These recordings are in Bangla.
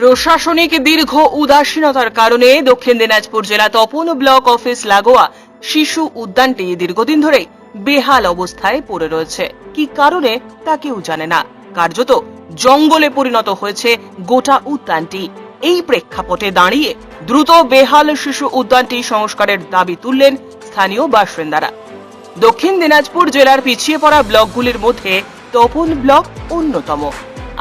প্রশাসনিক দীর্ঘ উদাসীনতার কারণে দক্ষিণ দিনাজপুর জেলা তপন ব্লক অফিস লাগোয়া শিশু উদ্যানটি দীর্ঘদিন ধরে বেহাল অবস্থায় পড়ে রয়েছে। কি কারণে তা কেউ জানে না। কার্যত জঙ্গলে পরিণত হয়েছে গোটা উদ্যানটি। এই প্রেক্ষাপটে দাঁড়িয়ে দ্রুত বেহাল শিশু উদ্যানটি সংস্কারের দাবি তুললেন স্থানীয় বাসিন্দারা। দক্ষিণ দিনাজপুর জেলার পিছিয়ে পড়া ব্লকগুলির মধ্যে তপন ব্লক অন্যতম।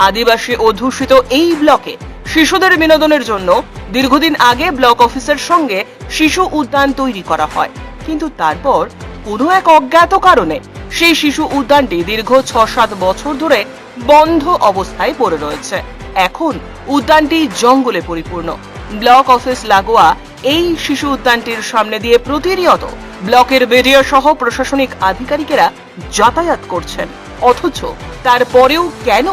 আদিবাসী অধ্যুষিত এই ব্লকে শিশুদের বিনোদনের জন্য দীর্ঘদিন আগে ব্লক অফিসের সঙ্গে শিশু উদ্যান তৈরি করা হয়। কিন্তু তারপর কোনো এক অজ্ঞাত কারণে সেই শিশু উদ্যানটি দীর্ঘ ছ সাত বছর ধরে বন্ধ অবস্থায় পড়ে রয়েছে। এখন উদ্যানটি জঙ্গলে পরিপূর্ণ। ব্লক অফিস লাগোয়া এই শিশু উদ্যানটির সামনে দিয়ে প্রতিনিয়ত ব্লকের বিডিও সহ প্রশাসনিক আধিকারিকেরা যাতায়াত করছেন। অথচ তারপরেও কেন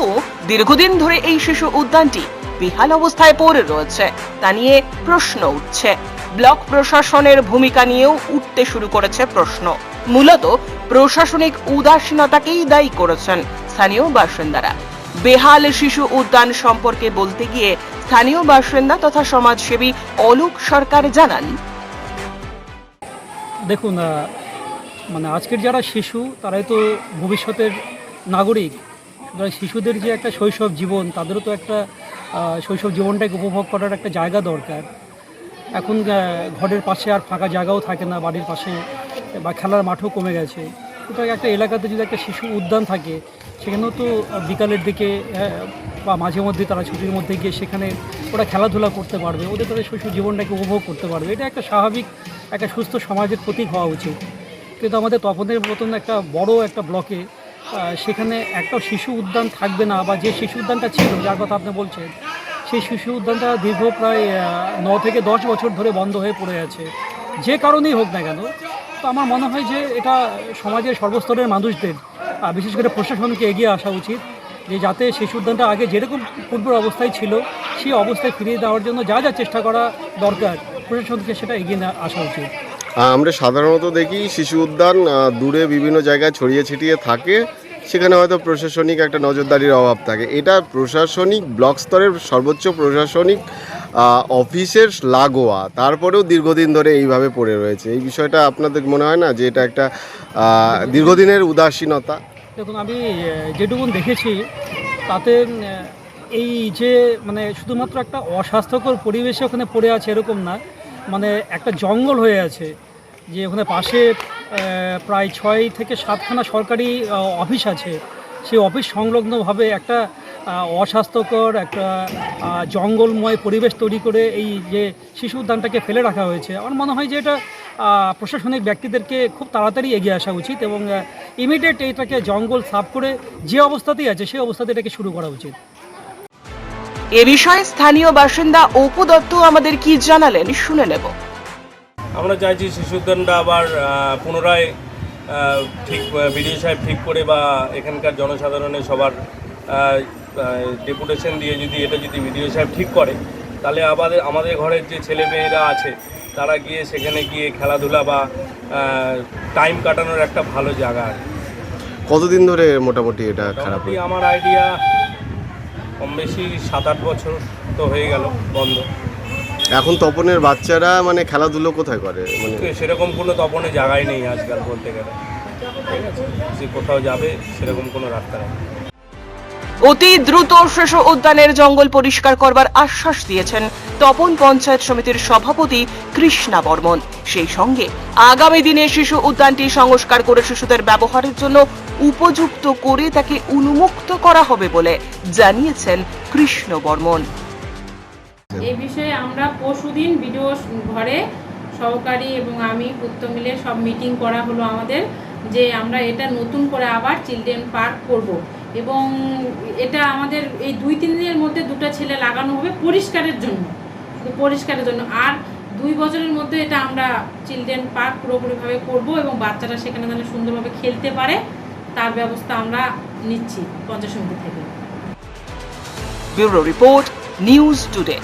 দীর্ঘদিন ধরে এই শিশু উদ্যানটি বেহাল অবস্থায় পড়ে রয়েছে। তা নিয়ে প্রশ্ন উঠছে। ব্লক প্রশাসনের ভূমিকা নিয়েও উঠতে শুরু করেছে প্রশ্ন। মূলত প্রশাসনিক উদাসীনতাকেই দায়ী করেছেন স্থানীয় বাসিন্দারা। বেহাল শিশু উদ্যান সম্পর্কে বলতে গিয়ে স্থানীয় বাসিন্দা তথা সমাজসেবী অলোক সরকার জানান। দেখুন মানে আজকের যারা শিশু, তারাই তো ভবিষ্যতের নাগরিক। শিশুদের যে একটা শৈশব জীবন, তাদেরও তো একটা শৈশব জীবনটাকে উপভোগ করার একটা জায়গা দরকার। এখন ঘরের পাশে আর ফাঁকা জায়গাও থাকে না, বাড়ির পাশে বা খেলার মাঠও কমে গেছে। সুতরাং একটা এলাকাতে যদি একটা শিশু উদ্যান থাকে, সেখানেও তো বিকালের দিকে বা মাঝে মধ্যে তারা ছুটির মধ্যে গিয়ে সেখানে ওরা খেলাধুলা করতে পারবে, ওদের তাদের শৈশব জীবনটাকে উপভোগ করতে পারবে। এটা একটা স্বাভাবিক, একটা সুস্থ সমাজের প্রতীক হওয়া উচিত। কিন্তু আমাদের তপনের মতন একটা বড় একটা ব্লকে সেখানে একটা শিশু উদ্যান থাকবে না, বা যে শিশু উদ্যানটা ছিল, যার কথা আপনি বলছেন সেই শিশু উদ্যানটা দীর্ঘ প্রায় ন থেকে দশ বছর ধরে বন্ধ হয়ে পড়ে আছে। যে কারণেই হোক না কেন, তো আমার মনে হয় যে এটা সমাজের সর্বস্তরের মানুষদের বিশেষ করে প্রশাসনকে এগিয়ে আসা উচিত, যে যাতে শিশু উদ্যানটা আগে যেরকম পূর্বের অবস্থায় ছিল, সেই অবস্থায় ফিরিয়ে দেওয়ার জন্য যা যা চেষ্টা করা দরকার, প্রশাসনকে সেটা এগিয়ে আসা উচিত। আমরা সাধারণত দেখি শিশু উদ্যান দূরে বিভিন্ন জায়গায় ছড়িয়ে ছিটিয়ে থাকে সেখানে হয়তো প্রশাসনিক একটা নজরদারির অভাব থাকে। এটা প্রশাসনিক ব্লক স্তরের সর্বোচ্চ প্রশাসনিক অফিসের লাগোয়া। তারপরেও দীর্ঘদিন ধরে এইভাবে পড়ে রয়েছে। এই বিষয়টা আপনাদের মনে হয় না যে এটা একটা দীর্ঘদিনের উদাসীনতা? দেখুন আমি আহ, যেটুকুন দেখেছি তাতে এই যে মানে শুধুমাত্র একটা অস্বাস্থ্যকর পরিবেশে ওখানে পড়ে আছে এরকম না। মানে একটা জঙ্গল হয়ে আছে যে ওখানে পাশে প্রায় ছয় থেকে সাতখানা সরকারি অফিস আছে। সেই অফিস সংলগ্নভাবে একটা অস্বাস্থ্যকর একটা জঙ্গলময় পরিবেশ তৈরি করে এই যে শিশু উদ্যানটাকে ফেলে রাখা হয়েছে। আমার মনে হয় যে এটা প্রশাসনিক ব্যক্তিদেরকে খুব তাড়াতাড়ি এগিয়ে আসা উচিত এবং ইমিডিয়েট এইটাকে জঙ্গল সাফ করে যে অবস্থাতেই আছে, সেই অবস্থাতে এটাকে শুরু করা উচিত। এ বিষয়ে স্থানীয় বাসিন্দা অপু দত্ত আমাদের কি জানালেন, শুনে নেব। আমরা চাইছি শিশু উদ্যানটা আবার পুনরায় ঠিক বিডিও সাহেব ঠিক করে বা এখানকার জনসাধারণের সবার ডেপুটেশন দিয়ে যদি এটা যদি বিডিও সাহেব ঠিক করে তাহলে আমাদের আমাদের ঘরের যে ছেলে মেয়েরা আছে তারা গিয়ে সেখানে গিয়ে খেলাধুলা বা টাইম কাটানোর একটা ভালো জায়গা আর কতদিন ধরে মোটামুটি এটা খারাপ আমার আইডিয়া কম বেশি সাত আট বছর তো হয়ে গেল বন্ধ। এখন তপনের বাচ্চারা মানে খেলাধুলো কোথায় করে? মানে সেরকম কোনো তপনে জায়গায় নেই আজকাল বলতে গেলে। ঠিক আছে? যে কোথাও যাবে সেরকম কোনো রাস্তা নেই। অতি দ্রুত শিশু উদ্যানের জঙ্গল পরিষ্কার করবার আশ্বাস দিয়েছেন তপন পঞ্চায়েত সমিতির সভাপতি কৃষ্ণা বর্মন। সেই সঙ্গে আগামী দিনে শিশু উদ্যানটি সংস্কার করে শিশুদের ব্যবহারের জন্য উপযুক্ত করে তাকে উন্মুক্ত করা হবে বলে জানিয়েছেন কৃষ্ণ বর্মন। এই বিষয়ে আমরা পরশুদিন ভিডিও ঘরে সহকারী এবং আমি পুত্র মিলে সব মিটিং করা হলো আমাদের যে আমরা এটা নতুন করে আবার চিলড্রেন পার্ক করব। এবং এটা আমাদের এই দুই তিন দিনের মধ্যে দুটো ছেলে লাগানো হবে পরিষ্কারের জন্য পরিষ্কারের জন্য। আর দুই বছরের মধ্যে এটা আমরা চিলড্রেন পার্ক পুরোপুরিভাবে করব এবং বাচ্চারা সেখানে যেন সুন্দরভাবে খেলতে পারে তার ব্যবস্থা আমরা নিচ্ছি সমিতি থেকে। Bureau report news today.